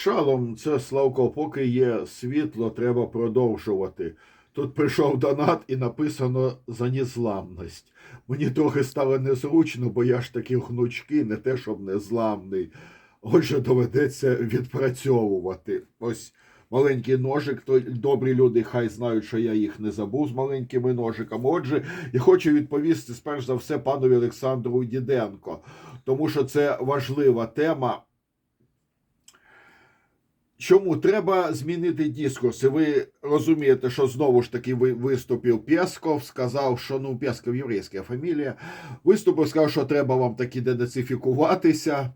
Шалом, це Славко, поки є світло, треба продовжувати. Тут прийшов донат і написано за незламність. Мені трохи стало незручно, бо я ж таки гнучки, не те, щоб незламний. Отже, доведеться відпрацьовувати. Ось маленький ножик, то добрі люди хай знають, що я їх не забув з маленькими ножиками. Отже, я хочу відповісти сперш за все панові Олександру Діденко, тому що це важлива тема. Чому треба змінити дискурс? Ви розумієте, що знову ж таки виступив Пєсков, сказав, що ну Пєсков єврейська фамілія. Виступив, сказав, що треба вам таки денацифікуватися.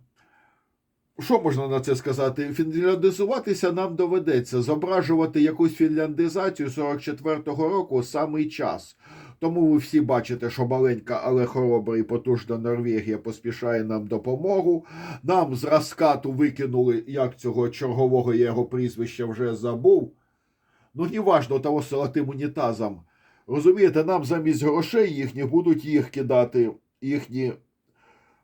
Що можна на це сказати? Фінляндизуватися нам доведеться. Зображувати якусь фінляндизацію 44-го року самий час. Тому ви всі бачите, що маленька, але хоробра і потужна Норвегія поспішає нам допомогу. Нам з Раскату викинули, як цього чергового я його прізвища вже забув. Ну, неважно того села тим унітазам. Розумієте, нам замість грошей їхніх будуть їх кидати, їхні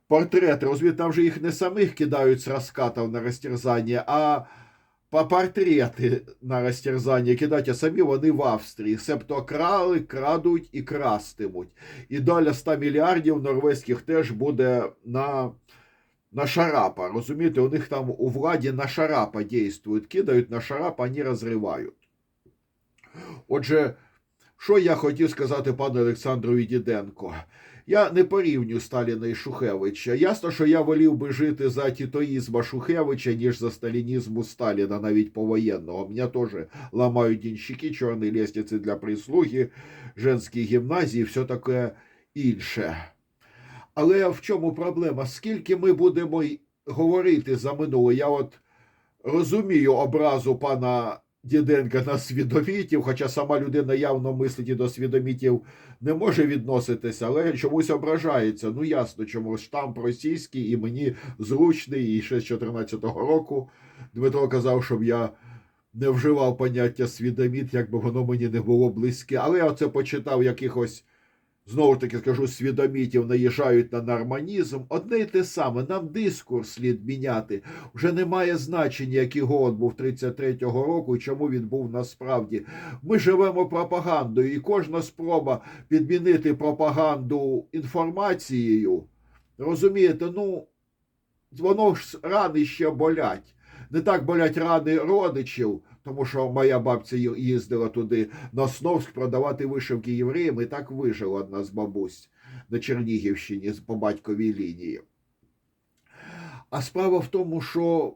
портрети. Розумієте, там же їх не самих кидають з розкатів на розтерзання, а по портрети на розтерзання кидають, а самі вони в Австрії. Себто крали, крадуть і крастимуть. І доля 100 мільярдів норвезьких теж буде на, на шарапа. Розумієте, у них там у владі на шарапа дійствують. Кидають на шарапа, вони розривають. Отже, що я хотів сказати пану Олександру Діденко? Я не порівнюю Сталіна і Шухевича. Ясно, що я волів би жити за тітоїзма Шухевича, ніж за сталінізму Сталіна, навіть повоєнного. Мене теж ламають дінщики, чорні лестниці для прислуги, женські гімназії, все таке інше. Але в чому проблема? Скільки ми будемо говорити за минуле? Я от розумію образу пана Діденка на свідомітів, хоча сама людина явно мислить і до свідомітів не може відноситися, але чомусь ображається. Ну ясно, чому штамп російський і мені зручний. І ще з 14-го року Дмитро казав, щоб я не вживав поняття свідоміт, якби воно мені не було близьке. Але я оце почитав якихось. Знову ж таки скажу, свідомітів наїжджають на норманізм. Одне й те саме, нам дискурс слід міняти. Вже немає значення, який голод був 33-го року і чому він був насправді. Ми живемо пропагандою, і кожна спроба підмінити пропаганду інформацією. Розумієте, ну воно ж рани ще болять. Не так болять рани родичів, тому що моя бабця їздила туди на Основськ продавати вишивки євреям, і так вижила одна з бабусь на Чернігівщині по батьковій лінії. А справа в тому, що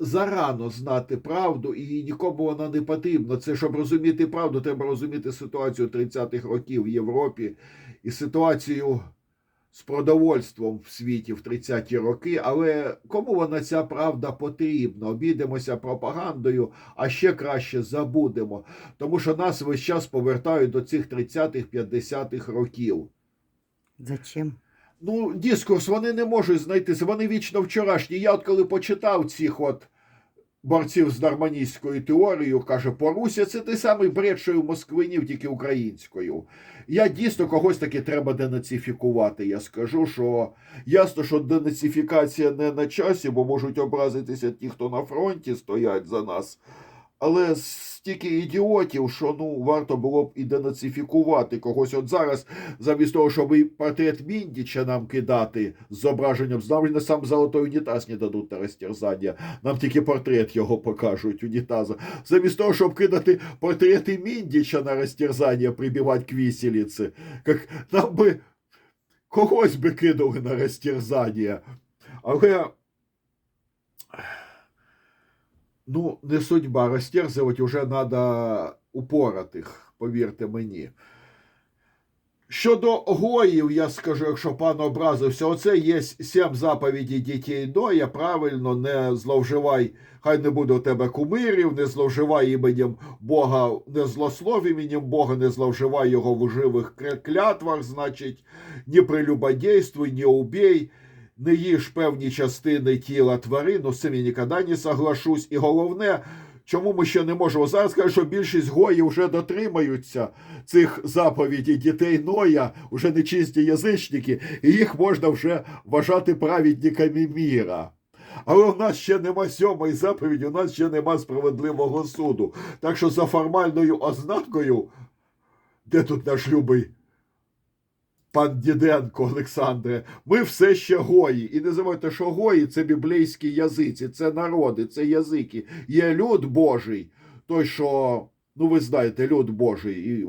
зарано знати правду, і нікому вона не потрібна. Це щоб розуміти правду, треба розуміти ситуацію 30-х років в Європі і ситуацію з продовольством в світі в 30-ті роки. Але кому вона ця правда потрібна? Обійдемося пропагандою, а ще краще забудемо. Тому що нас весь час повертають до цих 30-х, 50-х років. Зачем? Ну, дискурс вони не можуть знайти. Вони вічно вчорашні. Я от коли почитав цих от борців з дарманістською теорією, каже, Поруся це той самий бред, що й у москвинів, тільки українською. Я дійсно когось таки треба денацифікувати. Я скажу, що ясно, що денацифікація не на часі, бо можуть образитися ті, хто на фронті стоять за нас. Але стільки ідіотів, що ну варто було б і когось. От зараз, замість того, щоб і портрет Міндіча нам кидати з зображенням, нам на сам золотой унітаз не дадуть на розтерзання. Нам тільки портрет його покажуть унітаза. Замість того, щоб кидати портрети Міндіча на розтерзання, прибивати к віселіці, як нам би когось би кинули на розтерзання. Але ну, не судьба. Розтерзувати вже треба упоратих, повірте мені. Щодо гоїв, я скажу, якщо пан образився, оце є сім заповідей дітей Ноя, правильно, не зловживай, хай не буде у тебе кумирів, не зловживай іменем Бога, не злослов іменем Бога, не зловживай його в уживих кля- клятвах, значить, не прелюбодействуй, не убій, не їж певні частини тіла тварин, ну з цим я ніколи не соглашусь. І головне, чому ми ще не можемо зараз сказати, що більшість гоїв вже дотримаються цих заповідей дітей Ноя, вже нечисті язичники, і їх можна вже вважати праведниками міра. Але у нас ще нема сьомої заповіді, у нас ще нема справедливого суду. Так що за формальною ознакою, де тут наш любий пан Діденко Олександре, ми все ще гої. І не забувайте, що гої це біблійські язиці, це народи, це язики. Є люд Божий, той, що. Ну, ви знаєте, люд Божий, і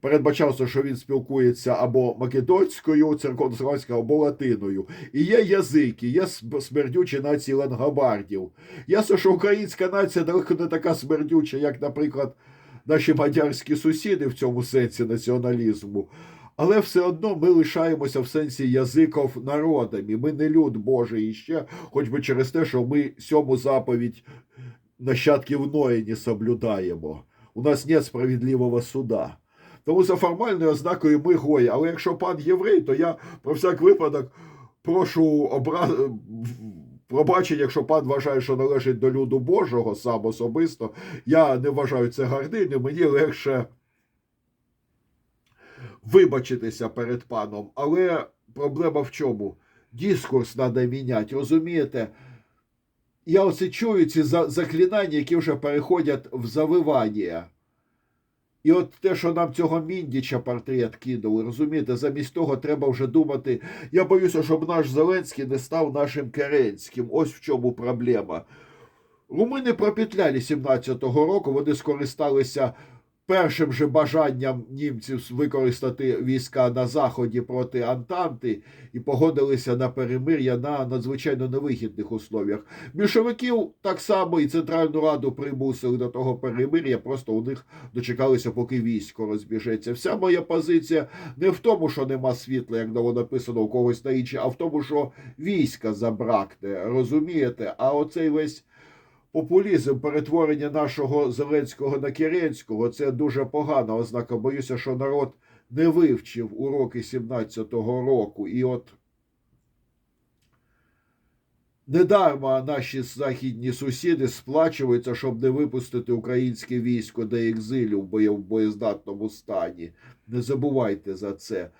передбачався, що він спілкується або македонською, церковнословською, або латиною. І є язики, є смердючі нації лангобардів. Ясно, що українська нація далеко не така смердюча, як, наприклад, наші мадярські сусіди в цьому сенсі націоналізму. Але все одно ми лишаємося в сенсі язиків народами. Ми не люд Божий іще, хоч би через те, що ми сьому заповідь нащадків Ноя не соблюдаємо. У нас нет справедливого суда. Тому за формальною ознакою ми гої. Але якщо пан єврей, то я про всяк випадок прошу обра... пробачення, якщо пан вважає, що належить до люду Божого сам особисто. Я не вважаю це гарним, мені легше вибачитися перед паном. Але проблема в чому? Дискурс треба міняти, розумієте? Я оце чую ці заклинання, які вже переходять в завивання. І от те, що нам цього Міндіча портрет кидали, розумієте, замість того треба вже думати. Я боюся, щоб наш Зеленський не став нашим Керенським. Ось в чому проблема. Румуни пропетляли 17-го року, вони скористалися першим же бажанням німців використати війська на заході проти Антанти і погодилися на перемир'я на надзвичайно невигідних условіях. Більшовиків так само і Центральну Раду примусили до того перемир'я, просто у них дочекалися, поки військо розбіжеться. Вся моя позиція не в тому, що нема світла, як було написано у когось на інші, а в тому, що війська забракне. Розумієте? А оцей весь популізм, перетворення нашого Зеленського на Керенського це дуже погана ознака. Боюся, що народ не вивчив уроки 17-го року. І от недарма наші західні сусіди сплачуються, щоб не випустити українське військо до екзилю в боє- в боєздатному стані. Не забувайте за це.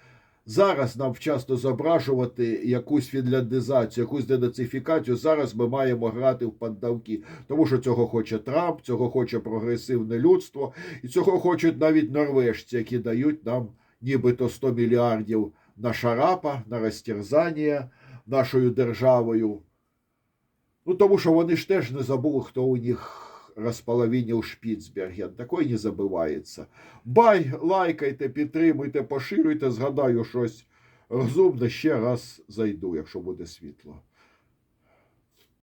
Зараз нам вчасно зображувати якусь фінляндизацію, якусь денацифікацію. Зараз ми маємо грати в пандавки, тому що цього хоче Трамп, цього хоче прогресивне людство, і цього хочуть навіть норвежці, які дають нам нібито 100 мільярдів на шарапа, на розтерзання нашою державою. Ну, тому що вони ж теж не забули, хто у них розполовинив Шпіцберген. Такої не забивається. Бай, лайкайте, підтримуйте, поширюйте. Згадаю щось розумне. Ще раз зайду, якщо буде світло.